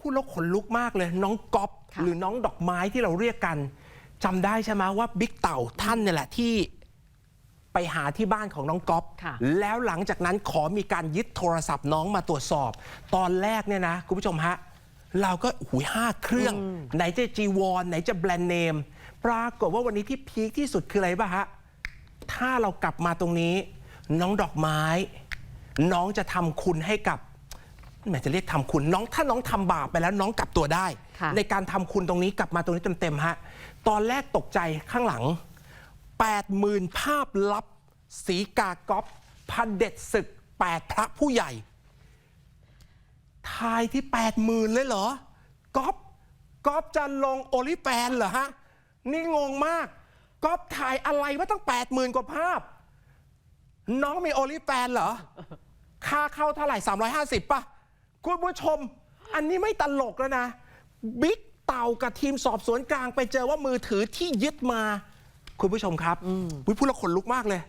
พูดแล้วขนลุกมากเลย น้องก๊อฟค่ะหรือน้องดอกไม้ที่เราเรียกกันจำได้ใช่ไหมว่าบิ๊กเต่าท่านเนี่ยแหละที่ไปหาที่บ้านของน้องก๊อฟค่ะ แล้วหลังจากนั้นขอมีการยึดโทรศัพท์น้องมาตรวจสอบ ตอนแรกเนี่ยนะ คุณผู้ชมฮะ เราก็หุยห้าเครื่อง ไหนจะจีวรไหนจะแบรนด์เนม ปรากฏว่าวันนี้ที่พีคที่สุดคืออะไรป่ะฮะ ถ้าเรากลับมาตรงนี้ น้องดอกไม้ น้องจะทำคุณให้กับ แหมจะเรียกทำคุณน้องถ้าน้องทำบาปไปแล้วน้องกลับตัวได้ค่ะในการทำคุณตรงนี้กลับมาตรงนี้เต็มๆฮะตอนแรกตกใจข้างหลัง 80,000 ภาพลับ สีกากอบพันเด็ดศึก 8 พระผู้ใหญ่ทายที่ 80,000 เลยเหรอก๊อฟก๊อฟจะลงโอลิแฟนเหรอฮะ นี่งงมากก๊อฟถ่ายอะไรว่าตั้ง 80,000 กว่าภาพ น้องมีโอลิแฟนเหรอ ค่าเข้าเท่าไหร่ 350ป่ะ คุณผู้ชม อันนี้ไม่ตลกแล้วนะ บิ๊กเต่ากับทีมสอบสวนกลางไปเจอว่ามือถือที่ยึดมา คุณผู้ชมครับวิพูดแล้วขนลุกมากเลย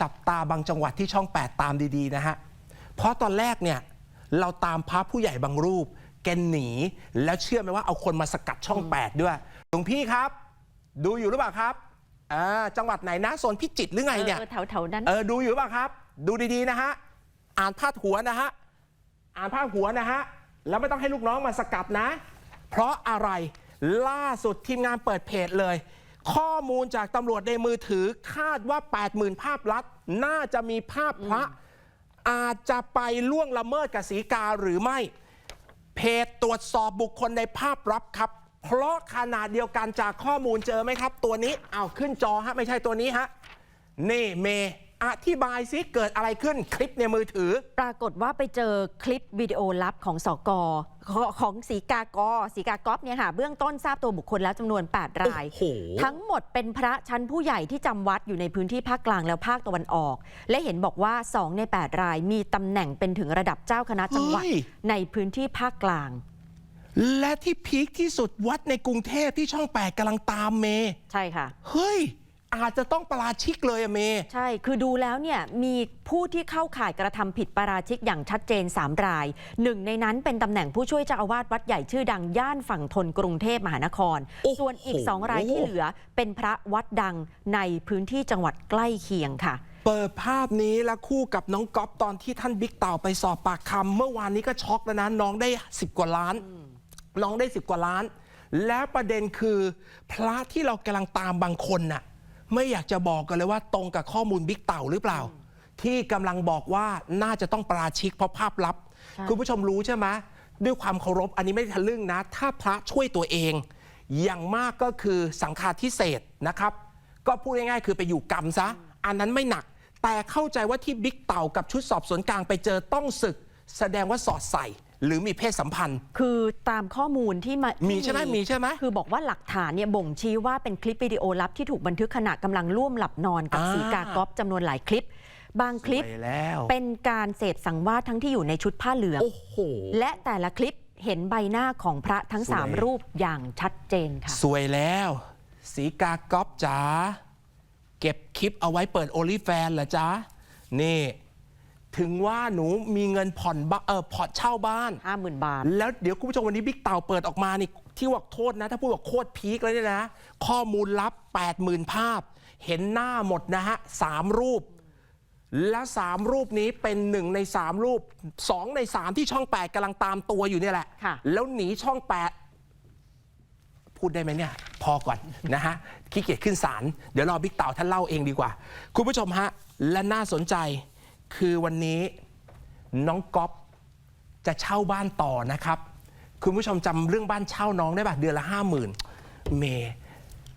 จับตาบางจังหวัดที่ช่อง 8 ตามดีๆนะฮะ เพราะตอนแรกเนี่ย เราตามพระผู้ใหญ่บางรูป แกหนี แล้วเชื่อไหมว่าเอาคนมาสกัดช่อง 8 ด้วยหลวงพี่ครับ ดูอยู่หรือเปล่าครับอ่าจังหวัดไหนนะโซนพิจิตรหรือไงเนี่ยเออแถวๆนั้นเออดูอยู่ป่ะครับ ดูดีๆนะฮะอ่านพาดหัวนะฮะ อ่านพาดหัวนะฮะ แล้วไม่ต้องให้ลูกน้องมาสกัดนะ เพราะอะไรล่าสุดทีมงานเปิดเพจเลย ข้อมูลจากตำรวจในมือถือคาดว่า 80,000 ภาพลัดน่าจะมีภาพพระอาจจะไปล่วงละเมิดกับสีกาหรือไม่ เพจตรวจสอบบุคคลในภาพลับครับ เพราะขนาดเดียวกันจากข้อมูลเจอไหมครับ ตัวนี้เอาขึ้นจอฮะไม่ใช่ตัวนี้ฮะนี่เม อธิบายซิเกิดอะไรขึ้นคลิปในมือถือ ปรากฏว่าไปเจอคลิปวิดีโอลับของสกของของสีกากอสีกากอฟเนี่ยค่ะเบื้องต้นทราบตัวบุคคลแล้วจำนวน 8 รายโอ้โหทั้งหมดเป็นพระชั้นผู้ใหญ่ที่จำวัดอยู่ในพื้นที่ภาคกลางแล้วภาคตะวันออก และเห็นบอกว่า 2 ใน 8 รายมีตำแหน่งเป็นถึงระดับเจ้าคณะจังหวัดเฮ้ยในพื้นที่ภาคกลาง และที่พีคที่สุดวัดในกรุงเทพที่ช่องแปดกำลังตามเมย์ใช่ค่ะ เฮ้ย อาจจะต้องประราชิกเลยอะเมย์ใช่ คือดูแล้วเนี่ยมีผู้ที่เข้าข่ายกระทำผิดปาราชิกอย่างชัดเจน 3 ราย หนึ่งในนั้นเป็นตำแหน่งผู้ช่วยเจ้าอาวาสวัดใหญ่ชื่อดังย่านฝั่งทนกรุงเทพมหานครโอ้โหส่วนอีก2รายที่เหลือเป็นพระวัดดังในพื้นที่จังหวัดใกล้เคียงค่ะ เปิดภาพนี้แล้วคู่กับน้องก๊อฟตอนที่ท่านบิ๊กเต่าไปสอบปากคำเมื่อวานนี้ก็ช็อกแล้วนะน้องได้ 10 กว่าล้าน น้องได้ 10 กว่าล้าน แล้วประเด็นคือ พระที่เรากำลังตามบางคนน่ะ ไม่อยากจะบอกกันเลยว่าตรงกับข้อมูลบิ๊กเต่าหรือเปล่า ที่กำลังบอกว่าน่าจะต้องปราชิกเพราะภาพลับใช่คุณผู้ชมรู้ใช่ไหมด้วยความเคารพอันนี้ไม่ได้ทะลึ่งนะ ถ้าพระช่วยตัวเอง อย่างมากก็คือสังฆาทิเศษนะครับ ก็พูดง่ายๆคือไปอยู่กรรมซะ อันนั้นไม่หนัก แต่เข้าใจว่าที่บิ๊กเต่ากับชุดสอบสวนกลางไปเจอต้องศึก แสดงว่าสอดใส่ หรือมีเพศสัมพันธ์ คือตามข้อมูลที่มามีที่ใช่ไหมมีใช่ไหม คือบอกว่าหลักฐานเนี่ยบ่งชี้ว่าเป็นคลิปวิดีโอลับที่ถูกบันทึกขณะกำลังร่วมหลับนอนกับอ่า สีกากอฟจำนวนหลายคลิป บางคลิปสวยแล้ว เป็นการเสพสังวาสทั้งที่อยู่ในชุดผ้าเหลือง โอ้โห และแต่ละคลิปเห็นใบหน้าของพระทั้งสวย3รูปอย่างชัดเจนค่ะ สวยแล้ว สีกาก๊อฟจ๋าเก็บคลิปเอาไว้เปิดโอลิแฟนเหรอจ๊ะ นี่ ถึงว่าหนูมีเงินผ่อนบ้าเออผ่อนเช่าบ้าน50,000บาท แล้วเดี๋ยวคุณผู้ชมวันนี้บิ๊กเต่าเปิดออกมานี่ที่ว่าโทษนะ ถ้าพูดว่าโคตรพีคเลยเนี่ยนะ ข้อมูลลับ 80,000 ภาพ เห็นหน้าหมดนะฮะสามรูป และสามรูปนี้เป็นหนึ่งในสามรูปสองในสามที่ช่อง 8กำลังตามตัวอยู่เนี่ยแหละ ค่ะ แล้วหนีช่อง 8 พูดได้ไหมเนี่ยพอก่อน นะฮะขี้เกียจขึ้นศาลเดี๋ยวรอบิ๊กเต่าท่านเล่าเองดีกว่า คุณผู้ชมฮะ และน่าสนใจ คือวันนี้น้องก๊อฟจะเช่าบ้านต่อนะครับ คุณผู้ชมจำเรื่องบ้านเช่าน้องได้ป่ะเดือนละห้าหมื่นเมย์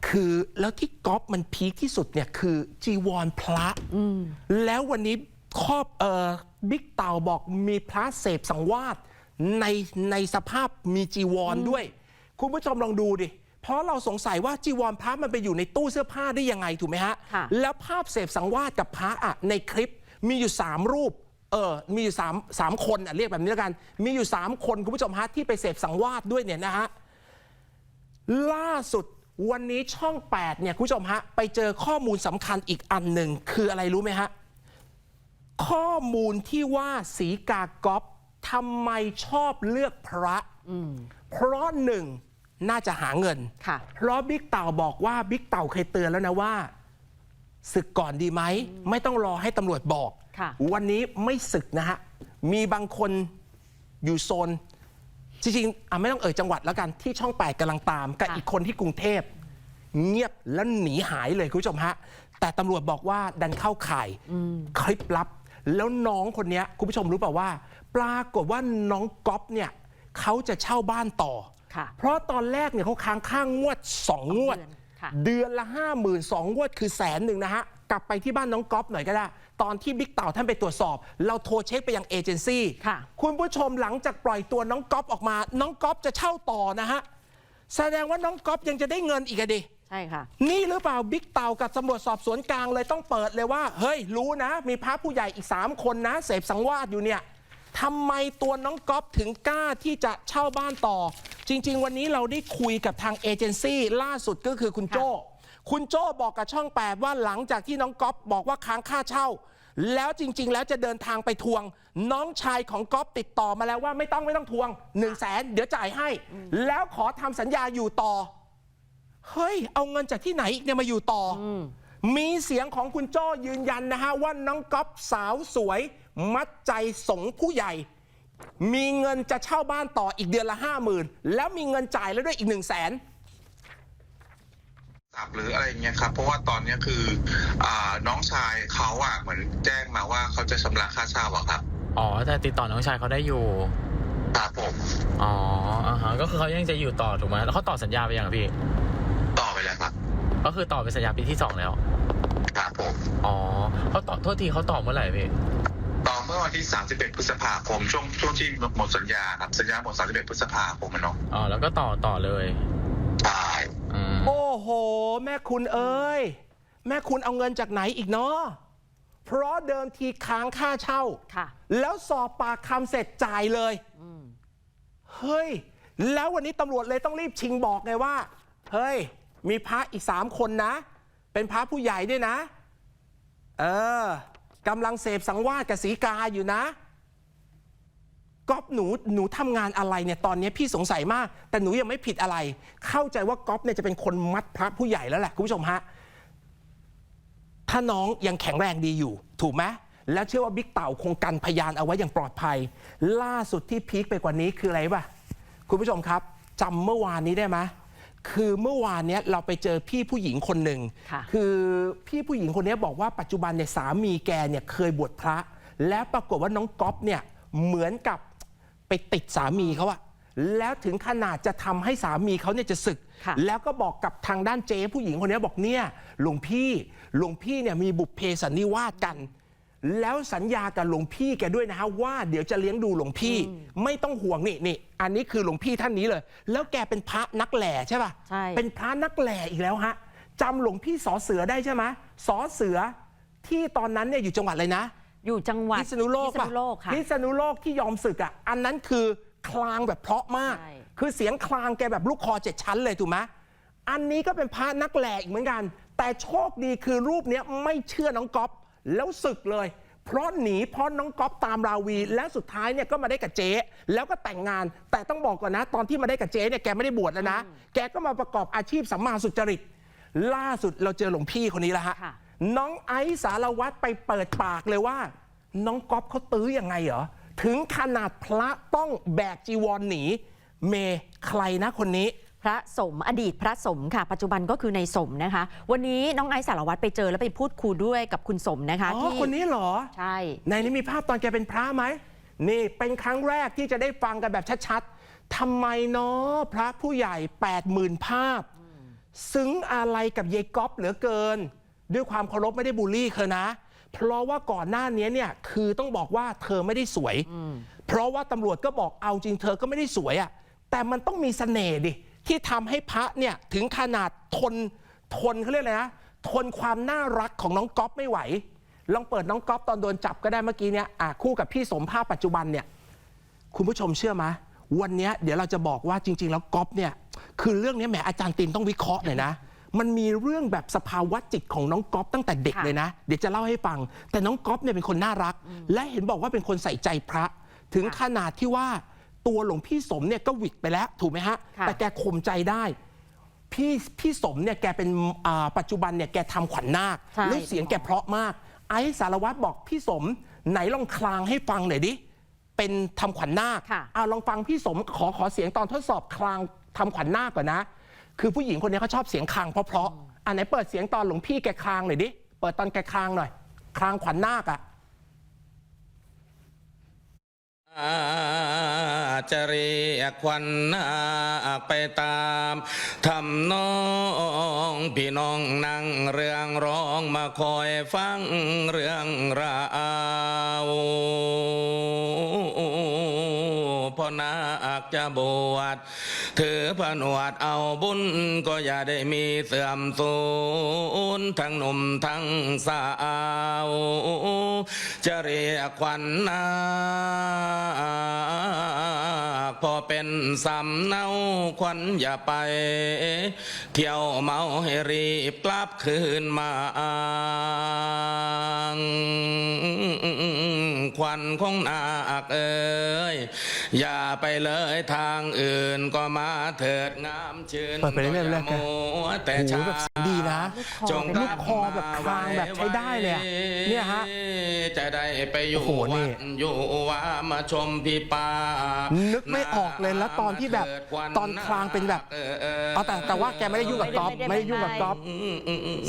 คือแล้วที่ก๊อฟมันพีคที่สุดเนี่ยคือจีวรพระแล้ววันนี้ครอบเอ่อบิ๊กเต่าบอกมีพระเสพสังวาสในในสภาพมีจีวรด้วย คุณผู้ชมลองดูดิ เพราะเราสงสัยว่าจีวรพระมันไปอยู่ในตู้เสื้อผ้าได้ยังไงถูกไหมฮะ ค่ะ แล้วภาพเสพสังวาสกับพระอะในคลิป มีอยู่ 3 รูปเออมีอยู่3 3คนอะเรียกแบบนี้แล้วกัน มีอยู่ 3 คนคุณผู้ชมฮะที่ไปเสพสังวาสด้วยเนี่ยนะฮะล่าสุดวันนี้ช่อง 8 เนี่ยคุณผู้ชมฮะไปเจอข้อมูลสำคัญอีกอันหนึ่งคืออะไรรู้ไหมฮะ ข้อมูลที่ว่าสีกากอฟทำไมชอบเลือกพระอืมเพราะหนึ่งน่าจะหาเงินค่ะเพราะบิ๊กเต่าบอกว่าบิ๊กเต่าเคยเตือนแล้วนะว่า ศึกก่อนดีไหม ไม่ต้องรอให้ตำรวจบอก ค่ะ วันนี้ไม่ศึกนะฮะ มีบางคนอยู่โซน จริงๆอะไม่ต้องเอ่ยจังหวัดแล้วกันที่ช่องแปดกำลังตามกับค่ะ อีกคนที่กรุงเทพ เงียบแล้วหนีหายเลยคุณผู้ชมฮะ แต่ตำรวจบอกว่าดันเข้าข่ายคลิปลับ แล้วน้องคนเนี้ยคุณผู้ชมรู้เปล่าว่า ปรากฏว่าน้องก๊อฟเนี่ยเขาจะเช่าบ้านต่อ ค่ะเพราะตอนแรกเนี่ยเขาค้างค่างงวด 2 งวด เดือนค่ะ เดือนละ 5 0,000ื่นสองงวดคือแสนหนึ่งนะฮะ กลับไปที่บ้านน้องก๊อฟหน่อยก็ได้ ตอนที่บิ๊กเต่าท่านไปตรวจสอบ เราโทรเช็คไปยังเอเจนซี่ค่ะคุณผู้ชมหลังจากปล่อยตัวน้องก๊อฟออกมา น้องก๊อฟจะเช่าต่อนะฮะ แสดงว่าน้องก๊อฟยังจะได้เงินอีกอะดิใช่ค่ะ นี่หรือเปล่าบิ๊กเต่ากับตำรวจสอบสวนกลางเลยต้องเปิดเลยว่า เฮ้ยรู้นะ มีพระผู้ใหญ่อีก 3 คนนะ เสพสังวาสอยู่เนี่ย ทำไมตัวน้องก๊อฟถึงกล้าที่จะเช่าบ้านต่อ จริง ๆ วันนี้เราได้คุยกับทางเอเจนซี่ล่าสุดก็คือคุณโจ้ คุณโจ้บอกกับช่อง 8 ว่าหลังจากที่น้องก๊อฟบอกว่าค้างค่าเช่า แล้วจริง ๆ แล้วจะเดินทางไปทวง น้องชายของก๊อฟติดต่อมาแล้วว่าไม่ต้องไม่ต้องทวง1นึ่งแสนเดี๋ยวจ่ายให้ แล้วขอทำสัญญาอยู่ต่อ เฮ้ย เอาเงินจากที่ไหนอีกเนี่ยมาอยู่ต่ออมีเสียงของคุณโจ้ยืนยันนะฮะว่าน้องก๊อฟสาวสวย มัดใจสงผู้ใหญ่ มีเงินจะเช่าบ้านต่ออีกเดือนละห้าหมื่นแล้วมีเงินจ่ายแล้วด้วยอีกหนึ่งแสนศัพท์หรืออะไรอย่างเงี้ยครับเพราะว่าตอนเนี้ยคืออาน้องชายเขาอะเหมือนแจ้งมาว่าเขาจะชำระค่าเช่าอะครับอ๋อแต่ติดต่อน้องชายเขาได้อยู่ ครับผมอ๋ออ่าฮะก็คือเขายังจะอยู่ต่อถูกไหมแล้วเขาต่อสัญญาไปยังอะพี่ ต่อไปแล้วครับก็คือต่อเป็นสัญญาปีที่สองแล้ว ครับผมอ๋อเขาต่อโทษทีเขาต่อเมื่อไหร่พี่ ต่อเมื่อวันที่ 31 พฤษภาคมช่วงช่วงที่หมดสัญญาครับสัญญาหมด 31 พฤษภาคมอะเนาะอ๋อแล้วก็ต่อต่อเลยใช่อืมโอ้โห แม่คุณเอ้ย แม่คุณเอาเงินจากไหนอีกเนาะเพราะเดิมทีค้างค่าเช่า ค่ะ แล้วสอบปากคำเสร็จจ่ายเลยเฮ้ย แล้ววันนี้ตำรวจเลยต้องรีบชิงบอกไงว่า เฮ้ย มีพระอีกสามคนนะ เป็นพระผู้ใหญ่ด้วยนะ เออ กำลังเสพสังวาสกับสีกาอยู่นะก๊อฟหนูหนูทำงานอะไรเนี่ยตอนนี้พี่สงสัยมาก แต่หนูยังไม่ผิดอะไร เข้าใจว่าก๊อฟเนี่ยจะเป็นคนมัดพระผู้ใหญ่แล้วแหละคุณผู้ชมฮะถ้าน้องยังแข็งแรงดีอยู่ ถูกไหมแล้วเชื่อว่าบิ๊กเต่าคงกันพยานเอาไว้อย่างปลอดภัย ล่าสุดที่พีคไปกว่านี้คืออะไรป่ะ คุณผู้ชมครับจำเมื่อวานนี้ได้ไหม คือเมื่อวานเนี้ยเราไปเจอพี่ผู้หญิงคนหนึ่งค่ะคือพี่ผู้หญิงคนนี้บอกว่าปัจจุบันเนี่ยสามีแกเนี่ยเคยบวชพระ และปรากฏว่าน้องก๊อฟเนี่ยเหมือนกับไปติดสามีเขาอะแล้วถึงขนาดจะทำให้สามีเขาเนี่ยจะศึก ค่ะ แล้วก็บอกกับทางด้านเจ๊ผู้หญิงคนนี้บอกเนี่ยหลวงพี่หลวงพี่เนี่ยมีบุพเพสันนิวาสกัน แล้วสัญญากับหลวงพี่แกด้วยนะฮะว่าเดี๋ยวจะเลี้ยงดูหลวงพี่ ไม่ต้องห่วงนี่นี่อันนี้คือหลวงพี่ท่านนี้เลย แล้วแกเป็นพระนักแหล่ใช่ป่ะใช่ เป็นพระนักแหล่อีกแล้วฮะจำหลวงพี่สอเสือได้ใช่ไหมสอเสือที่ตอนนั้นเนี่ยอยู่จังหวัดอะไรนะ อยู่จังหวัดพิษณุโลกพิษป่ะณุโลกค่ะ พิษณุโลกที่ยอมศึกอะ อันนั้นคือคลางแบบเพราะมาก ใช่ คือเสียงคลางแกแบบลูกคอเจ็ดชั้นเลยถูกไหมอันนี้ก็เป็นพระนักแหลกอีกเหมือนกัน แต่โชคดีคือรูปเนี้ยไม่เชื่อน้องก๊อฟ แล้วศึกเลย เพราะหนีเพราะน้องก๊อฟตามราวี และสุดท้ายเนี่ยก็มาได้กับเจ๊ แล้วก็แต่งงาน แต่ต้องบอกก่อนนะ ตอนที่มาได้กับเจ๊เนี่ยแกไม่ได้บวชแล้วนะ แกก็มาประกอบอาชีพสัมมาสุจริต ล่าสุดเราเจอหลวงพี่คนนี้แล้วฮะค่ะน้องไอซ์สารวัตรไปเปิดปากเลยว่า น้องก๊อฟเขาตื้อยังไงเหรอ ถึงขนาดพระต้องแบกจีวรหนี เมใครนะคนนี้ พระสมอดีตพระสมค่ะ ปัจจุบันก็คือในสมนะคะ วันนี้น้องไอซ์สารวัตรไปเจอแล้วไปพูดคุยด้วยกับคุณสมนะคะอ๋อที่คนนี้เหรอ ใช่ ในนี้มีภาพตอนแกเป็นพระไหม นี่เป็นครั้งแรกที่จะได้ฟังกันแบบชัดๆทำไมเนาะพระผู้ใหญ่ 8 0,000 ภาพ ซึ้งอะไรกับเยก๊อฟเหลือเกิน ด้วยความเคารพไม่ได้บูลลี่เธอนะ เพราะว่าก่อนหน้านี้เนี่ยคือต้องบอกว่าเธอไม่ได้สวย เพราะว่าตำรวจก็บอกเอาจริงเธอก็ไม่ได้สวยอะ่ะแต่มันต้องมีเสน่ห์ดิ ที่ทำให้พระเนี่ยถึงขนาดทนทนเขาเรียกอะไรนะทนความน่ารักของน้องก๊อฟไม่ไหว ลองเปิดน้องก๊อฟตอนโดนจับก็ได้เมื่อกี้เนี่ยคู่กับพี่สมภาพปัจจุบันเนี่ยคุณผู้ชมเชื่อไหมวันนี้เดี๋ยวเราจะบอกว่าจริง ๆ แล้วก๊อฟเนี่ยคือเรื่องนี้แหมอาจารย์ตินต้องวิเคราะห์หน่อยนะ มันมีเรื่องแบบสภาวะจิตของน้องก๊อฟตั้งแต่เด็กเลยนะ เดี๋ยวจะเล่าให้ฟัง แต่น้องก๊อฟเนี่ยเป็นคนน่ารัก และเห็นบอกว่าเป็นคนใส่ใจพระ ถึงขนาดที่ว่า ตัวหลวงพี่สมเนี่ยก็หวิดไปแล้วถูกไหมฮะ ค่ะ แต่แกข่มใจได้ พี่พี่สมเนี่ยแกเป็นอ่าปัจจุบันเนี่ยแกทำขวัญนาคใช่ แล้วเสียงแกเพราะมาก ไอ้สารวัตรบอกพี่สม ไหนลองคลางให้ฟังหน่อยดิ เป็นทำขวัญนาคค่ะ เอาลองฟังพี่สมขอขอเสียงตอนทดสอบคลางทำขวัญนาคก่อนนะ คือผู้หญิงคนนี้เขาชอบเสียงคลางเพราะๆอันไหนเปิดเสียงตอนหลวงพี่แกคลางหน่อยดิ เปิดตอนแกคลางหน่อย คลางขวัญนาคอะ อา จะเรียกควันนาไปตามทำนองพี่น้องนั่งเรื่องร้องมาคอยฟังเรื่องราวพอนา จะบวชถือผนวดเอาบุญก็อย่าได้มีเสื่อมสูญทั้งหนุ่มทั้งสาวจะเรียกควันนาพอเป็นสำเนาควันอย่าไป เที่ยวเมาให้รีบกลับคืนมาควันของนาเอ้ยอย่าไปเลยทางอื่นก็มาเถิดงามชื่นเปิดไปเรื่อยๆก็เลยมัวแต่โอ้โหช้าแบบเสียงดีนะจงลูกคอแบบคลางแบบใช้ได้เลยอะเนี่ยฮะจะได้ไปอยู่โอ้โหนี่วัดอยู่ว่ามาชมพี่ป้านึกไม่ออกเลยแล้วตอนที่แบบตอนคลางเป็นแบบ เอาแต่แต่ว่าแกไม่ได้ยุ่งกับก๊อฟไม่ได้ยุ่งกับก๊อฟ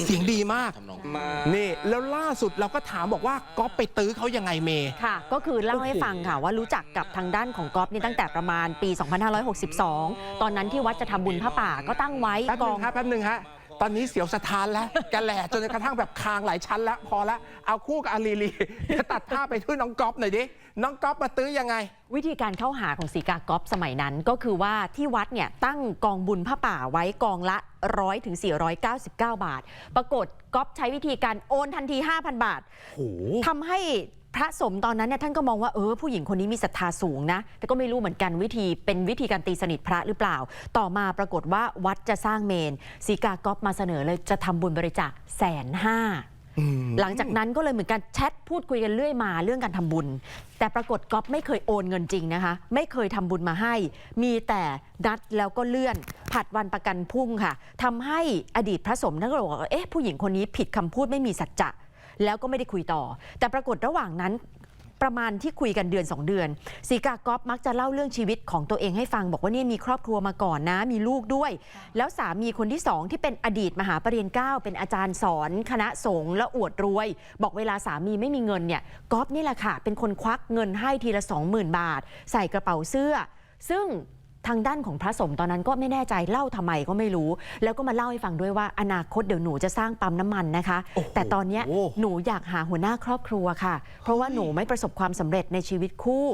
เสียงดีมากมานี่แล้วล่าสุดเราก็ถามบอกว่าก๊อฟไปตื้อเขายังไงเมย์ ค่ะ ก็คือเล่าให้ฟังค่ะว่ารู้จักกับทางด้านของก๊อฟนี่ตั้งแต่ประมาณปี 2562 ตอนนั้นที่วัดจะทำบุญพระป่าก็ตั้งไว้แป๊บกนึองง ฮะแป๊บนึงฮะ ตอนนี้เสียวสถานแล้ว แกแหล่จนกระทั่งแบบคางหลายชั้นแล้ว พอแล้วเอาคู่กับอาลีลีเดี๋ยวตัดภาพไปที่น้องก๊อฟหน่อยดิ น้องก๊อฟมาตื้อยังไง วิธีการเข้าหาของสีกากอฟสมัยนั้นก็คือว่าที่วัดเนี่ยตั้งกองบุญพระป่าไว้กองละ 100ถึง499 บาท ปรากฏก๊อฟใช้วิธีการโอนทันที 5,000 บาทโห ทำให้ พระสมตอนนั้นเนี่ยท่านก็มองว่าเออผู้หญิงคนนี้มีศรัทธาสูงนะ แต่ก็ไม่รู้เหมือนกันวิธีเป็นวิธีการตีสนิทพระหรือเปล่า ต่อมาปรากฏว่าวัดจะสร้างเมนสีกากอฟมาเสนอเลยจะทำบุญบริจาคแสนห้า หลังจากนั้นก็เลยเหมือนกันแชทพูดคุยกันเรื่อยมาเรื่องการทำบุญ แต่ปรากฏก๊อฟไม่เคยโอนเงินจริงนะคะ ไม่เคยทำบุญมาให้ มีแต่นัดแล้วก็เลื่อนผัดวันประกันพรุ่งค่ะทำให้อดีตพระสมท่านก็บอกว่าเอ๊ะผู้หญิงคนนี้ผิดคำพูดไม่มีสัจจะ แล้วก็ไม่ได้คุยต่อ แต่ปรากฏระหว่างนั้นประมาณที่คุยกันเดือน 2 เดือนสีกากอฟมักจะเล่าเรื่องชีวิตของตัวเองให้ฟัง บอกว่าเนี่ยมีครอบครัวมาก่อนนะ มีลูกด้วย แล้วสามีคนที่สองที่เป็นอดีตมหาปรริญญาเก้าเป็นอาจารย์สอน คณะสงฆ์และอวดรวย บอกเวลาสามีไม่มีเงินเนี่ยก๊อฟนี่แหละค่ะ เป็นคนควักเงินให้ทีละ 20,000 บาท ใส่กระเป๋าเสื้อ ซึ่ง ทางด้านของพระสมตอนนั้นก็ไม่แน่ใจเล่าทำไมก็ไม่รู้ แล้วก็มาเล่าให้ฟังด้วยว่าอนาคตเดี๋ยวหนูจะสร้างปั๊มน้ำมันนะคะโอ้โหแต่ตอนเนี้ยหนูอยากหาหัวหน้าครอบครัวค่ะ เพราะว่าหนูไม่ประสบความสำเร็จในชีวิตคู่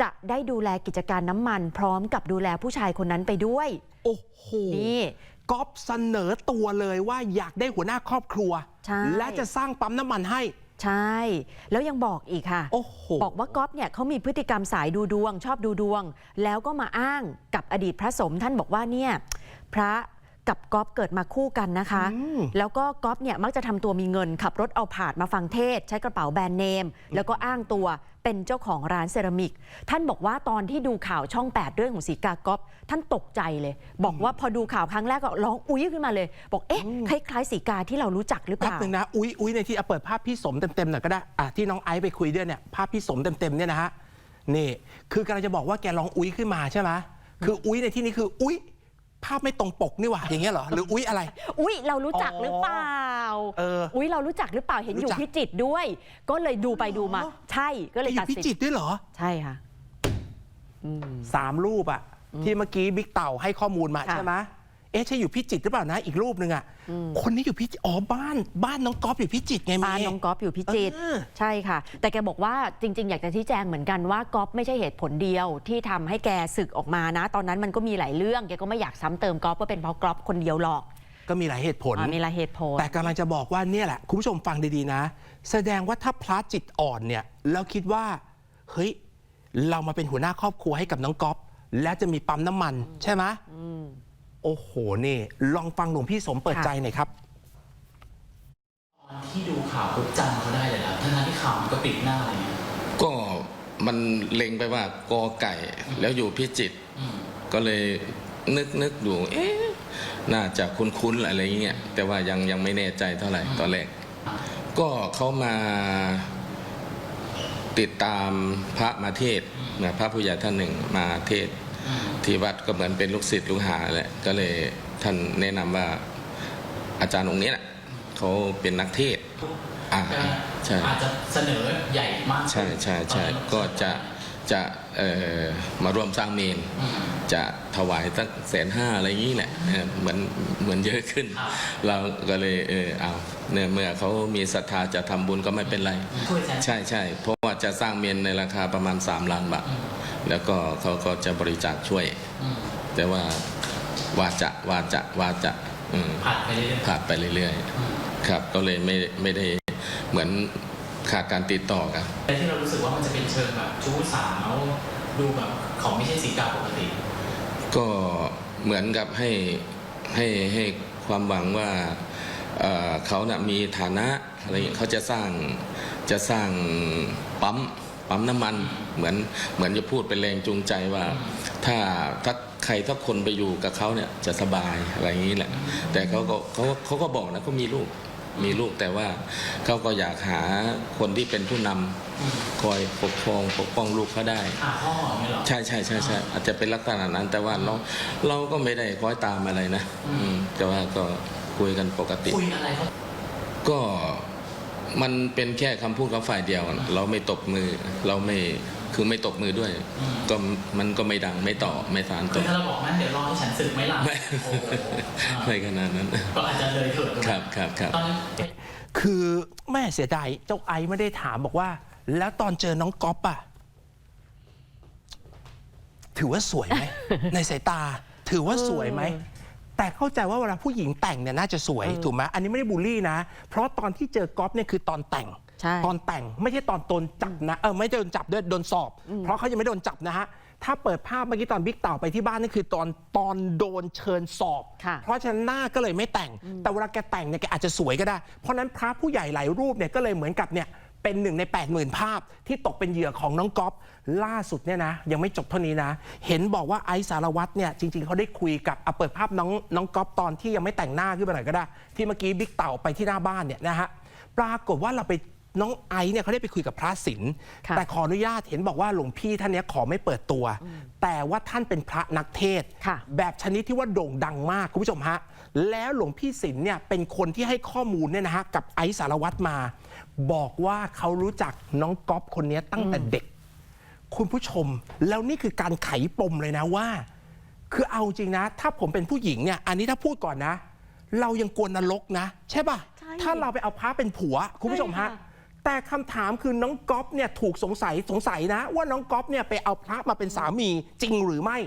จะได้ดูแลกิจการน้ำมัน พร้อมกับดูแลผู้ชายคนนั้นไปด้วย โอ้โหนี่ก๊อฟเสนอตัวเลยว่าอยากได้หัวหน้าครอบครัวใช่และจะสร้างปั๊มน้ำมันให้ ใช่ แล้วยังบอกอีกค่ะ โอ้โห บอกว่าก๊อฟเนี่ยเขามีพฤติกรรมสายดูดวง ชอบดูดวง แล้วก็มาอ้างกับอดีตพระสมท่านบอกว่าเนี่ยพระ กับก๊อฟเกิดมาคู่กันนะคะอืมแล้วก็ก๊อฟเนี่ยมักจะทำตัวมีเงิน ขับรถเอาผาดมาฟังเทศน์ใช้กระเป๋าแบรนด์เนม แล้วก็อ้างตัวเป็นเจ้าของร้านเซรามิก ท่านบอกว่าตอนที่ดูข่าวช่อง 8 เรื่องของสีกาก๊อฟท่านตกใจเลย บอกว่าพอดูข่าวครั้งแรกก็ร้องอุ้ยขึ้นมาเลย บอกเอ๊ะคล้ายๆสีกาที่เรารู้จักหรือเปแป๊บล่านึงนะอุ้ยอุ้ยในที่เอาเปิดภาพพี่สมเต็มๆหน่อยก็ได้อะที่น้องไอซ์ไปคุยด้วยเนี่ยภาพพี่สมเต็มๆเนี่ยนะฮะนี่คือกำลังจะบอกว่าแกลองอุ้ยขึ้นมาใช่ไหมคืออุ้ยในที่นี้คืออุ้ย ภาพไม่ตรงปกนี่หว่าอย่างเงี้ยเหรอหรืออุ้ยอะไร อุ้ยเรารู้จักหรือเปล่า เอออุ้ยเรารู้จักหรือเปล่าเห็นอยู่รู้จัก พิจิตรด้วย ก็เลยดูไปดูมาอ๋อใช่ก็เลยแกอตัดยู่พิสินจิตรด้วยเหรอใช่ค่ะอืมสามรูปอะที่เมื่อกี้บิ๊กเต่าให้ข้อมูลมาค่ะ ใช่ไหม เอ๊ะใช่อยู่พิจิตรหรือเปล่านะอีกรูปหนึ่งอะคนนี้อยู่พิจิตรอ๋อบ้านบ้านน้องก๊อฟอยู่พิจิตรไงเมบ้านย์น้องก๊อฟอยู่พิจิตรเออใช่ค่ะ แต่แกบอกว่าจริง ๆ อยากจะชี้แจงเหมือนกันว่าก๊อฟไม่ใช่เหตุผลเดียวที่ทำให้แกศึกออกมานะ ตอนนั้นมันก็มีหลายเรื่องแกก็ไม่อยากซ้ำเติมก๊อฟว่าเป็นเพราะก๊อฟคนเดียวหรอกก็มีหลายเหตุผลอ่ามีหลายเหตุผล แต่กำลังจะบอกว่าเนี่ยแหละ คุณผู้ชมฟังดี ๆ นะ แสดงว่าถ้าพระจิตอ่อนเนี่ยแล้วคิดว่า เฮ้ย เรามาเป็นหัวหน้าครอบครัวให้กับน้องก๊อฟและจะมีปั๊มน้ำมัน ใช่ไหม โอ้โหนี่ ลองฟังหลวงพี่สมเปิดค่ะใจหน่อยครับที่ดูข่าวปุ๊บจำเขาได้เลยนะทั้งๆที่ข่าวมันก็ปิดหน้าอะไรเงี้ยก็มันเล็งไปว่ากอไก่ แล้วอยู่พิจิตรก็เลยนึกนึกดูเอ๊ะน่าจะคุ้นๆอะไรเงี้ยแต่ว่ายังยังไม่แน่ใจเท่าไหร่ตอนแรก ก็เขามาติดตามพระมาเทศน์นะพระผู้ใหญ่ท่านหนึ่งมาเทศน์ ที่วัดก็เหมือนเป็นลูกศิษย์ลูกหาแหละก็เลยท่านแนะนำว่าอาจารย์องค์นี้นะเขาเป็นนักเทศน์อ่าใช่อาจจะเสนอใหญ่มากใช่ใช่ใช่ก็จะจะเอ่อมาร่วมสร้างเมน จะถวายสักแสนห้าอะไรอย่างนี้แหละเออเหมือนเหมือนเยอะขึ้น เราก็เลยเออเอาเนี่ยเมื่อเขามีศรัทธาจะทำบุญก็ไม่เป็นไรช่วยแทนใช่ใช่เพราะว่าจะสร้างเมนในราคาประมาณ 3 ล้านบาท แล้วก็เขาก็จะบริจาคช่วยอืมแต่ว่าวาจะวาจะวาจะอืมผ่านไปเรื่อยผ่านไปเรื่อยๆอืมๆครับ ก็เลยไม่ไม่ได้เหมือนขาดการติดต่อกันแต่ที่เรารู้สึกว่ามันจะเป็นเชิงแบบชู้สาวดูแบบเขาไม่ใช่สีกาปกติ ก็เหมือนกับให้ให้ให้ความหวังว่าเอ่อเขานะ่ะมีฐานะอะไรอย่างเงี้ยเขาจะสร้างจะสร้างปั๊ม ปั๊มน้ำมันเหมือนเหมือนจะพูดเป็นแรงจูงใจว่า ถ้าถ้าใครถ้าคนไปอยู่กับเขาเนี่ยจะสบายอะไรอย่างนี้แหละ แต่เขาก็เขาเขาก็บอกนะเขามีลูกมีลูกแต่ว่าเขาก็อยากหาคนที่เป็นผู้นำคอยปกครองปกป้องลูกเขาได้อ่าพ่ออย่างเงี้ยเหรอใช่ใช่ใช่ใช่อาจจะเป็นลักษณะนั้น แต่ว่าเราเราก็ไม่ได้คอยตามอะไรนะ อืมแต่ว่าก็คุยกันปกติคุยอะไรเขาก็ มันเป็นแค่คำพูดของฝ่ายเดียวอะเราไม่ตบมือ เราไม่คือไม่ตบมือด้วย ก็มันก็ไม่ดังไม่ต่อไม่สารต่คืออถ้าเราบอกนั้นเดี๋ยวรอให้ฉันศึกไหมล่ะไม่โอ้โหอ่าไม่ขนาดนั้น ก็อาจจะเลยเถิดครับครับครับตอนนั้นคือแม่เสียดายเจ้าไอซ์ไม่ได้ถามบอกว่า แล้วตอนเจอน้องก๊อฟอะถือว่าสวยไหมในสายตา ถือว่าสวยไหม แต่เข้าใจว่าเวลาผู้หญิงแต่งเนี่ยน่าจะสวยถูกไหมอันนี้ไม่ได้บูลลี่นะ เพราะตอนที่เจอก๊อฟเนี่ยคือตอนแต่ง ใช่ ตอนแต่งไม่ใช่ตอนโดนจับนะเออไม่ได้โดนจับด้วยโดนสอบ เพราะเขายังไม่โดนจับนะฮะถ้าเปิดภาพเมื่อกี้ตอนบิ๊กเต่าไปที่บ้านนี่คือตอนตอนโดนเชิญสอบ ค่ะ เพราะฉะนั้นหน้าก็เลยไม่แต่ง แต่เวลาแกแต่งเนี่ยแกอาจจะสวยก็ได้ เพราะฉะนั้นพระผู้ใหญ่หลายรูปเนี่ยก็เลยเหมือนกับเนี่ยเป็นหนึ่งใน 80,000 ภาพที่ตกเป็นเหยื่อของน้องก๊อฟ ล่าสุดเนี่ยนะยังไม่จบเท่านี้นะ เห็นบอกว่าไอซ์สารวัตรเนี่ยจริง ๆเขาได้คุยกับเอาเปิดภาพน้องน้องก๊อฟตอนที่ยังไม่แต่งหน้าขึ้นมาหน่อยก็ได้ ที่เมื่อกี้บิ๊กเต่าไปที่หน้าบ้านเนี่ยนะฮะปรากฏว่าเราไปน้องไอซ์เนี่ยเขาได้ไปคุยกับพระศิลป์ค่ะแต่ขออนุญาตเห็นบอกว่าหลวงพี่ท่านเนี้ยขอไม่เปิดตัว แต่ว่าท่านเป็นพระนักเทศน์ค่ะแบบชนิดที่ว่าโด่งดังมากคุณผู้ชมฮะแล้วหลวงพี่ศิลป์เนี่ยเป็นคนที่ให้ข้อมูลเนี่ยนะฮะกับไอซ์สารวัตรมา บอกว่าเขารู้จักน้องก๊อฟคนเนี้ยตั้งแต่เด็ก คุณผู้ชม แล้วนี่คือการไขปมเลยนะว่า คือเอาจริงนะ ถ้าผมเป็นผู้หญิงเนี่ย อันนี้ถ้าพูดก่อนนะ เรายังกลัวนรกนะ ใช่ป่ะ ใช่ถ้าเราไปเอาพระเป็นผัว คุณผู้ชมฮะ ใช่ค่ะ แต่คำถามคือน้องก๊อฟเนี่ยถูกสงสัยสงสัยนะ ว่าน้องก๊อฟเนี่ยไปเอาพระมาเป็นสามีจริงหรือไม่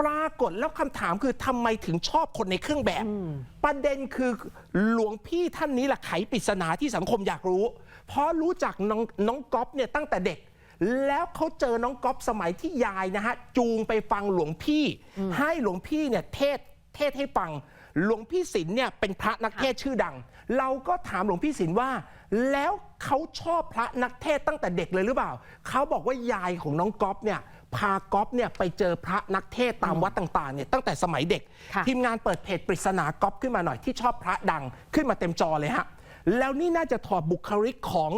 ปรากฏแล้วคำถามคือทำไมถึงชอบคนในเครื่องแบบ ประเด็นคือหลวงพี่ท่านนี้แหละไขปริศนาที่สังคมอยากรู้ เพราะรู้จักน้องน้องก๊อฟเนี่ยตั้งแต่เด็ก แล้วเขาเจอน้องก๊อฟสมัยที่ยายนะฮะจูงไปฟังหลวงพี่ ให้หลวงพี่เนี่ยเทศเทศให้ฟัง หลวงพี่ศิลป์เนี่ยเป็นพระนักเทศน์ชื่อดัง เราก็ถามหลวงพี่ศิลป์ว่า แล้วเขาชอบพระนักเทศน์ตั้งแต่เด็กเลยหรือเปล่าเขาบอกว่ายายของน้องก๊อฟเนี่ยพาก๊อฟเนี่ยไปเจอพระนักเทศน์ตามวัดต่างๆเนี่ยตั้งแต่สมัยเด็กค่ะทีมงานเปิดเพจปริศนาก๊อฟขึ้นมาหน่อยที่ชอบพระดังขึ้นมาเต็มจอเลยฮะแล้วนี่น่าจะถอดบุคลิกของ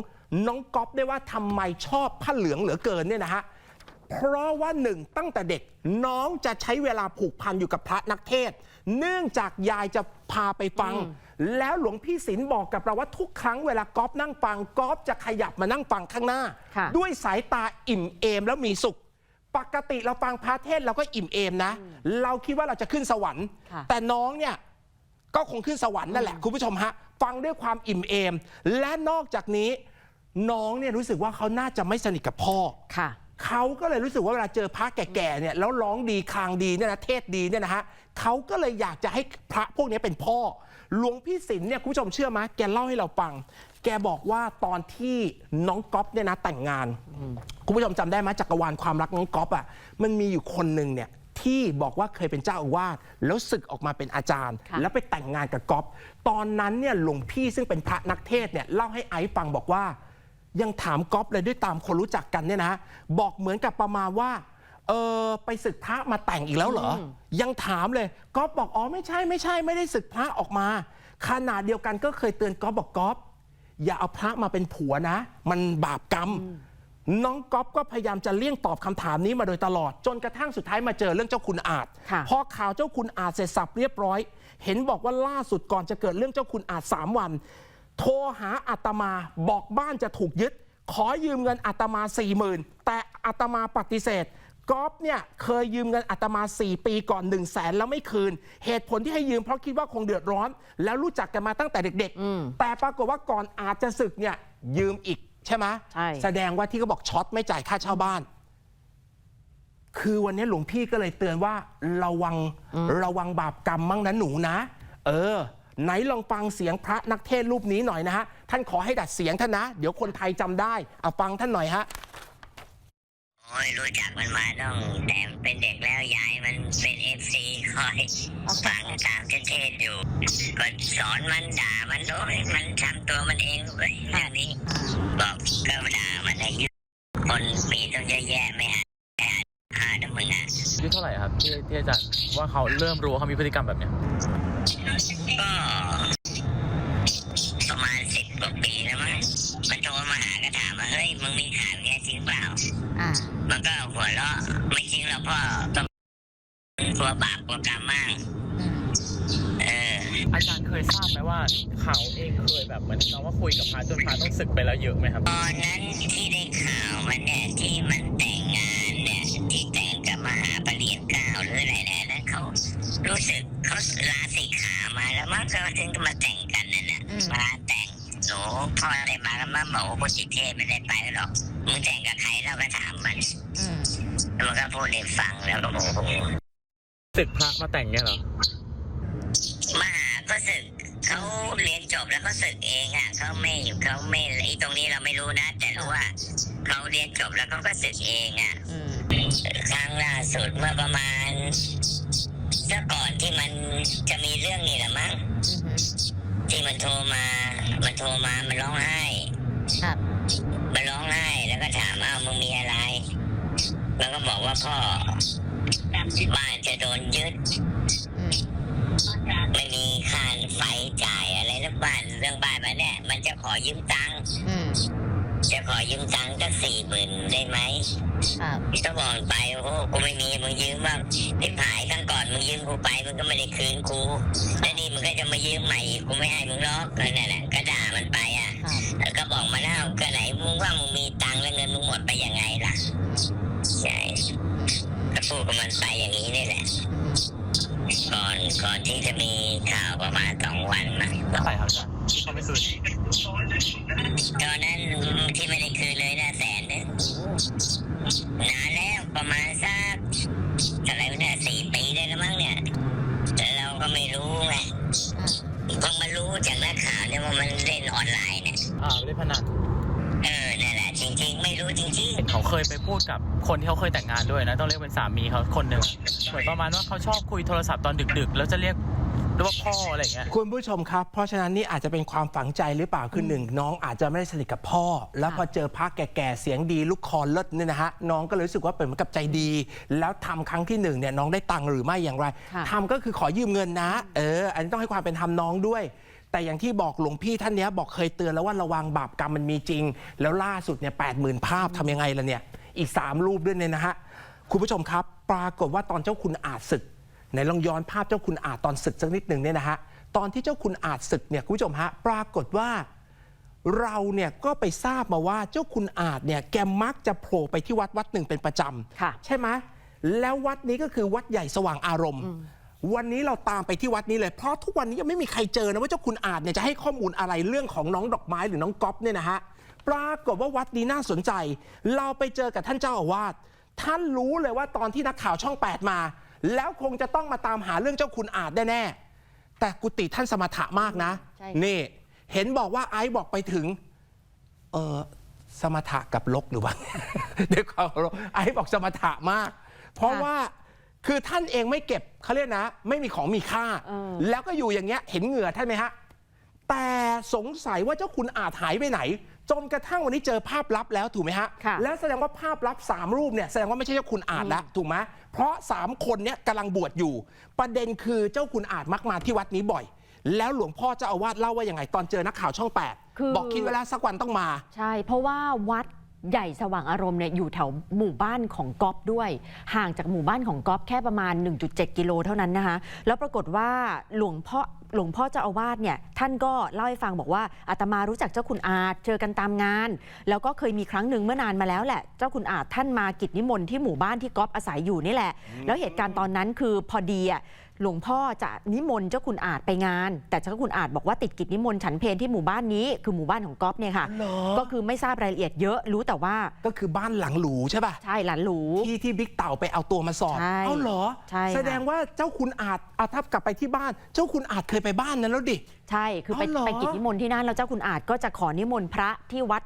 น้องก๊อฟได้ว่าทำไมชอบผ้าเหลืองเหลือเกินเนี่ยนะฮะเพราะว่าหนึ่งตั้งแต่เด็กน้องจะใช้เวลาผูกพันอยู่กับพระนักเทศน์เนื่องจากยายจะพาไปฟัง แล้วหลวงพี่ศิลป์บอกกับเราว่าทุกครั้งเวลาก๊อฟนั่งฟังก๊อฟจะขยับมานั่งฟังข้างหน้า ค่ะด้วยสายตาอิ่มเอมแล้วมีสุข ปกติเราฟังพระเทศน์เราก็อิ่มเอมนะ เราคิดว่าเราจะขึ้นสวรรค์ ค่ะ แต่น้องเนี่ย ก็คงขึ้นสวรรค์นั่นแหละ คุณผู้ชมฮะ ฟังด้วยความอิ่มเอม และนอกจากนี้ น้องเนี่ยรู้สึกว่าเขาน่าจะไม่สนิทกับพ่อ ค่ะ เขาก็เลยรู้สึกว่าเวลาเจอพระแก่ๆเนี่ยแล้วร้องดีคางดีเนี่ยนะเทศดีเนี่ยนะฮะเขาก็เลยอยากจะให้พระพวกนี้เป็นพ่อ หลวงพี่ศิลป์เนี่ยคุณผู้ชมเชื่อไหมแกเล่าให้เราฟัง แกบอกว่าตอนที่น้องก๊อฟเนี่ยนะแต่งงาน คุณผู้ชมจำได้ไหมจักรวาลความรักน้องก๊อฟอะมันมีอยู่คนหนึ่งเนี่ยที่บอกว่าเคยเป็นเจ้าอาวาสแล้วศึกออกมาเป็นอาจารย์ ค่ะ แล้วไปแต่งงานกับก๊อฟตอนนั้นเนี่ยหลวงพี่ซึ่งเป็นพระนักเทศน์เนี่ยเล่าให้ไอซ์ฟังบอกว่า ยังถามก๊อฟเลยด้วยตามคนรู้จักกันเนี่ยนะ บอกเหมือนกับประมาณว่า เออไปศึกพระมาแต่งอีกแล้วเหรออืมยังถามเลยก๊อฟบอกอ๋อไม่ใช่ไม่ใช่ไม่ได้ศึกพระออกมาขนาดเดียวกันก็เคยเตือนก๊อฟบอกก๊อฟอย่าเอาพระมาเป็นผัวนะ มันบาปกรรม น้องก๊อฟก็พยายามจะเลี่ยงตอบคำถามนี้มาโดยตลอด จนกระทั่งสุดท้ายมาเจอเรื่องเจ้าคุณอาจค่ะพอข่าวเจ้าคุณอาจเสร็จสับเรียบร้อย เห็นบอกว่าล่าสุดก่อนจะเกิดเรื่องเจ้าคุณอาจสามวัน โทรหาอาตมาบอกบ้านจะถูกยึด ขอยืมเงินอาตมา4ี่หมื่นแต่อาตมาปฏิเสธก๊อฟเนี่ยเคยยืมเงินอาตมา 4 ปีก่อน1นึ่งแสนแล้วไม่คืน เหตุผลที่ให้ยืมเพราะคิดว่าคงเดือดร้อน แล้วรู้จักกันมาตั้งแต่เด็กอืมๆแต่ปรากฏว่าก่อนอาจจะศึกเนี่ยยืมอีกใช่ไหมใช่แสดงว่าที่เขาบอกช็อตไม่จ่ายค่าเช่าบ้าน คือวันนี้หลวงพี่ก็เลยเตือนว่าระวังระวังบาปกรรมมั่งนะหนูนะ เออ ไหนลองฟังเสียงพระนักเทศรูปนี้หน่อยนะฮะ ท่านขอให้ดัดเสียงท่านนะ เดี๋ยวคนไทยจำได้เอาฟังท่านหน่อยฮะ โอ้ยรู้จักมันมาต้องแต่เป็นเด็กแล้วยายมันเป็นเอฟซีคอยฟังตามเทศอยู่ก็สอนมันด่ามันโอ้ยมันทำตัวมันเองเลยเรื่องนี้บอกก็ด่ามันไอ้เหี้ยคนมีต้องเยอะแยะไม่หาไม่หาหาด้วยมึงอะ อายุ เท่าไหร่ครับที่ที่อาจารย์ว่าเขาเริ่มรู้ว่าเขามีพฤติกรรมแบบเนี้ยก็ประมาณสิบกว่าปีแล้วมั้งมันโทรมาหาก็ถามว่าเฮ้ยมึงมีข่าวแกจริงเปล่า อ่า มันก็หัวเราะไม่จริงหรอกพ่อต้องกลัวบาปกลัวกรรมมากเออ อาจารย์เคยทราบไหมว่าเขาเองเคยแบบเหมือนน้องว่าคุยกับพระจนพระต้องศึกไปแล้วเยอะไหมครับ ตอนนั้นที่ได้ข่าวมันเนี่ยที่มันแต่งงาน ริญญาเก้าหรืออะไรเนี่ยนั้นเขารู้สึกเขาลาสิกขามาแล้วมั้งก็ถึงมาแต่งกันนั่นน่ะอืมมาแต่งหนูพ่ออะไรมากันมาบอกว่าพุทธิเทพไม่ได้ไปหรอกมึงแต่งกับใครเราก็ถามมันอืมแล้วมันก็พูดให้ฟังแล้วก็โมโหศึกพระมาแต่งเนี่ยเหรอมหาก็ศึกเขาเรียนจบแล้วก็ศึกเองอะเขาไม่เขาไม่ไอ้ตรงนี้เราไม่รู้นะ แต่รู้ว่าเขาเรียนจบแล้วเขาก็ศึกเองอะอืม ครั้งล่าสุดเมื่อประมาณสักก่อนที่มันจะมีเรื่องนี่แหละมั้งอือหือที่มันโทรมา มันโทรมา มันร้องไห้ ครับ มันร้องไห้ แล้วก็ถามอ้าวมึงมีอะไร แล้วก็บอกว่าพ่อบ้านจะโดนยึดอืมไม่มีค่าไฟจ่ายอะไรแล้วบ้านเรื่องบ้านมันเนี่ย มันจะขอยืมตังค์อืม จะขอยืมตังค์ก็สี่หมื่นได้ไหมครับก็บอกไปโอ้โหกูไม่มีมึงยืมบ้างไอ้ผายครั้งก่อนมึงยืมกูไปมึงก็ไม่ได้คืนกูแล้วนี่มึงก็จะมายืมใหม่อีกกูไม่ให้มึงหรอกก็นั่นแหละก็ด่ามันไปอะครับแล้วก็บอกมาแล้วก็ไหนมึงว่ามึงมีตังค์แล้วเงินมึงหมดไปยังไงล่ะใช่ก็พูดกับมันไปอย่างนี้นี่แหละก่อนก่อนที่จะมีข่าวประมาณสองวันนะเท่าไหร่ครับอาจารย์ที่เขาไม่คืนตอนนั้น ที่ไม่ได้คืนเลยนะแสนนึงนานแล้วประมาณสักอะไรวะเนี่ยสี่ปีได้แล้วมั้งเนี่ยแต่เราก็ไม่รู้ไงเพิ่งมารู้จากนักข่าวเนี่ยว่ามันเล่นออนไลน์เนี่ยอ่าเล่นพนันเออนั่นแหละจริง ๆ ไม่รู้จริงเห็นเขาเคยไปพูดกับคนที่เขาเคยแต่งงานด้วยนะ ต้องเรียกเป็นสามีเขาคนหนึ่งเหมือนประมาณว่าเขาชอบคุยโทรศัพท์ตอนดึก ๆ แล้วจะเรียกเรียกว่าพ่ออะไรอย่างเงี้ย คุณผู้ชมครับ เพราะฉะนั้นนี่อาจจะเป็นความฝังใจหรือเปล่าคือหนึ่งน้องอาจจะไม่ได้สนิทกับพ่อ แล้วพอเจอพระแก่ๆเสียงดีลูกคอเลิศเนี่ยนะฮะน้องก็เลยรู้สึกว่าเป็นเหมือนกับใจดี แล้วทำครั้งที่หนึ่งเนี่ยน้องได้ตังค์หรือไม่อย่างไรค่ะ ทำก็คือขอยืมเงินนะ เออ อันนี้ต้องให้ความเป็นธรรมน้องด้วย แต่อย่างที่บอกหลวงพี่ท่านเนี้ยบอกเคยเตือนแล้วว่าระวังบาปกรรมมันมีจริง แล้วล่าสุดเนี่ยแปดหมื่นภาพทำยังไงล่ะเนี่ยอีกสามรูปด้วยเนี่ยนะฮะ คุณผู้ชมครับ ปรากฏว่าตอนเจ้าคุณอาจศึก ไหนลองย้อนภาพเจ้าคุณอาจตอนศึกสักนิดหนึ่งเนี่ยนะฮะตอนที่เจ้าคุณอาจศึกเนี่ยคุณผู้ชมฮะปรากฏว่าเราเนี่ยก็ไปทราบมาว่าเจ้าคุณอาจเนี่ยแกมักจะโผล่ไปที่วัดวัดหนึ่งเป็นประจค่ะำใช่ไหมแล้ววัดนี้ก็คือวัดใหญ่สว่างอารมณ์ วันนี้เราตามไปที่วัดนี้เลย เพราะทุกวันนี้ยังไม่มีใครเจอนะว่าเจ้าคุณอาจเนี่ยจะให้ข้อมูลอะไรเรื่องของน้องดอกไม้หรือน้องก๊อฟเนี่ยนะฮะปรากฏว่าวัดนี้น่าสนใจ เราไปเจอกับท่านเจ้าอาวาสท่านรู้เลยว่าตอนที่นักข่าวช่อง 8 มา แล้วคงจะต้องมาตามหาเรื่องเจ้าคุณอาจแน่ๆแต่กุฏิท่านสมถะมากนะ ใช่ นี่ เห็นบอกว่าไอซ์บอกไปถึง เออสมถะกับลกหรือว่าเดี๋ยวเขามไอ้บอกสมถะมาก เพราะค่ะว่าคือท่านเองไม่เก็บเขาเรียกนะ ไม่มีของมีค่า เออ แล้วก็อยู่อย่างเงี้ย เห็นเหงื่อท่านไหมฮะ แต่สงสัยว่าเจ้าคุณอาจหายไปไหน จนกระทั่งวันนี้เจอภาพลับแล้วถูกไหมฮะค่ะแล้วแสดงว่าภาพลับสามรูปเนี่ยแสดงว่าไม่ใช่เจ้าคุณอาจแล้วถูกไหมเพราะสามคนเนี่ยกำลังบวชอยู่ ประเด็นคือเจ้าคุณอาจมักมาที่วัดนี้บ่อย แล้วหลวงพ่อเจ้าอาวาสเล่าว่ายังไงตอนเจอนักข่าวช่องแปดคือบอกคิดไว้แล้วสักวันต้องมา ใช่ เพราะว่าวัดใหญ่สว่างอารมณ์เนี่ยอยู่แถวหมู่บ้านของก๊อฟด้วย ห่างจากหมู่บ้านของก๊อฟแค่ประมาณ 1.7 กิโลเท่านั้นนะคะ แล้วปรากฏว่าหลวงพ่อ หลวงพ่อเจ้าอาวาสเนี่ยท่านก็เล่าให้ฟังบอกว่าอาตมารู้จักเจ้าคุณอาจเจอกันตามงาน แล้วก็เคยมีครั้งหนึ่งเมื่อนานมาแล้วแหละ เจ้าคุณอาจท่านมากิจนิมนต์ที่หมู่บ้านที่ก๊อฟอาศัยอยู่นี่แหละ แล้วเหตุการณ์ตอนนั้นคือพอดีอะหลวงพ่อจะนิมนต์เจ้าคุณอาจไปงาน แต่เจ้าคุณอาจบอกว่าติดกิจนิมนต์ฉันเพลที่หมู่บ้านนี้คือหมู่บ้านของก๊อฟเนี่ยค่ะ เหรอ ก็คือไม่ทราบรายละเอียดเยอะรู้แต่ว่าก็คือบ้านหลังหรูใช่ป่ะ ใช่หลานหรูที่ที่บิ๊กเต่าไปเอาตัวมาสอบ ใช่เอาเหรอ ใช่ค่ะ แสดงว่าเจ้าคุณอาจอาทับกลับไปที่บ้าน เจ้าคุณอาจเคยไปบ้านนั้นแล้วดิ ใช่ คือไปอ๋อเหรอ ไปกิจนิมนต์ที่นั่นแล้วเจ้าคุณอาจก็จะขอนิมนต์พระที่วัด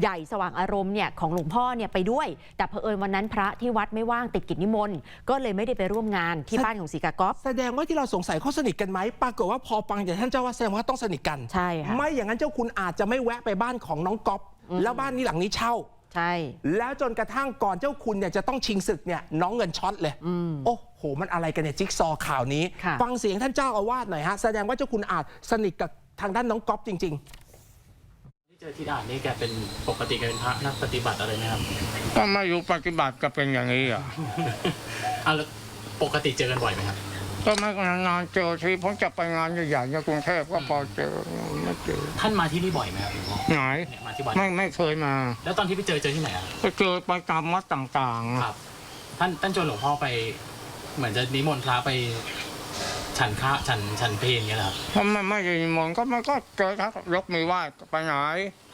ใหญ่สว่างอารมณ์เนี่ยของหลวงพ่อเนี่ยไปด้วย แต่เผอิญวันนั้นพระที่วัดไม่ว่างติดกิจนิมนต์ก็เลยไม่ได้ไปร่วมงานที่บ้านของศรีกากอฟ แสดงว่าที่เราสงสัยเขาสนิทกันไหมปรากฏว่าพอฟังจากท่านเจ้าว่าแสดงว่าต้องสนิทกันใช่ค่ะ ไม่อย่างนั้นเจ้าคุณอาจจะไม่แวะไปบ้านของน้องก๊อฟแล้วบ้านนี้หลังนี้เช่า ใช่ แล้วจนกระทั่งก่อนเจ้าคุณเนี่ยจะต้องชิงศึกเนี่ยน้องเงินช็อตเลย โอ้โหมันอะไรกันเนี่ยจิ๊กซอว์ข่าวนี้ ค่ะ ฟังเสียงท่านเจ้าอาวาสหน่อยฮะแสดงว่าเจ้าคุณอาจสนิทกับทางด้านน้องก๊อฟจริง ที่เจอที่ด่านนี่แกเป็นปกติแกเป็นพระนักปฏิบัติอะไรไหมครับ ก็ไม่รู้ปฏิบัติก็เป็นอย่างนี้อะ อะแล้วปกติเจอกันบ่อยไหมครับ ก็ไม่นานๆเจอทีผมจะไปงานใหญ่ๆในกรุงเทพก็พอเจอไม่เจอท่านมาที่นี่บ่อยไหมครับหลวงพ่อไหนเนี่ยมาที่วัดไม่ไม่เคยมา แล้วตอนที่ไปเจอเจอที่ไหนอะก็เจอไปตามวัดต่างๆครับ ท่านท่านชวนหลวงพ่อไป เหมือนจะนิมนต์พระไปฉันข้าฉันฉันเพลงเงี้ยเหรอครับ ถ้าไม่ไม่ได้มนต์ก็มันก็เจอทักยกมือไหว้ไปไหน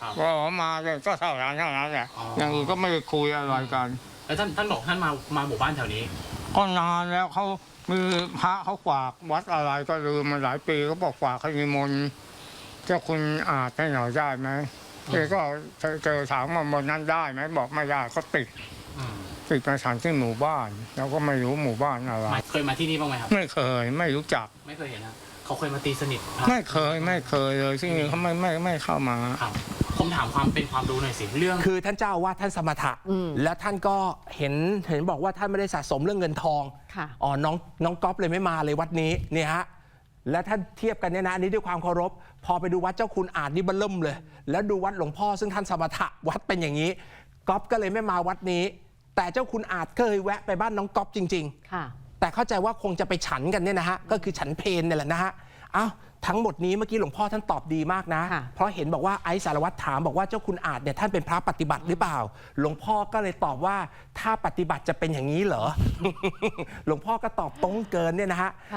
ครับก็ออกมาเลยก็เท่านั้นเท่านั้นแหละอ๋ออ อย่างอื่นก็ไม่ได้คุยอะไรกัน แล้วท่านท่านบอกท่านมามาหมู่บ้านแถวนี้ ก็นานแล้วเขามีพระเขาฝากวัดอะไรก็ลืมมาหลายปีเขาบอกฝากให้นิมนต์เจ้าคุณอาจให้หน่อยได้ไหมเอก็เจอถามว่าบนนั้นได้ไหมบอกไม่ได้ก็ติด อืมติดมาฉันที่หมู่บ้านเราก็ไม่รู้หมู่บ้านอะไรมาเคยมาที่นี่บ้างไหมครับ ไม่เคยไม่รู้จัก ไม่เคยเห็นนะเขาเคยมาตีสนิทพระไม่เคยไม่เคยเลยที่นี่เขาไม่ไม่ไม่เข้ามา ครับ ผมถามความเป็นความรู้หน่อยสิเรื่องๆคือท่านเจ้าอาวาสท่านสมถะ อืมแล้วท่านก็เห็นเห็นบอกว่าท่านไม่ได้สะสมเรื่องเงินทองค่ะ อ๋อน้องน้องก๊อฟเลยไม่มาเลยวัดนี้เนี่ยฮะแล้วท่านเทียบกันเนี่ยนะอันนี้ด้วยความเคารพ พอไปดูวัดเจ้าคุณอาจนี่เบันเริ่มเลย แล้วดูวัดหลวงพ่อซึ่งท่านสมถะวัดเป็นอย่างนี้ก๊อฟก็เลยไม่มาวัดนี้ แต่เจ้าคุณอาจเคยแวะไปบ้านน้องก๊อฟจริง ๆ ค่ะ แต่เข้าใจว่าคงจะไปฉันกันเนี่ยนะฮะ ก็คือฉันเพนเนี่ยแหละนะฮะ เอ้าทั้งหมดนี้เมื่อกี้หลวงพ่อท่านตอบดีมากนะ ค่ะ เพราะเห็นบอกว่าไอซ์สารวัตรถามบอกว่าเจ้าคุณอาจเนี่ยท่านเป็นพระปฏิบัติหรือเปล่า หลวงพ่อก็เลยตอบว่าถ้าปฏิบัติจะเป็นอย่างนี้เหรอ หลวงพ่อก็ตอบตรงเกินเนี่ยนะฮะ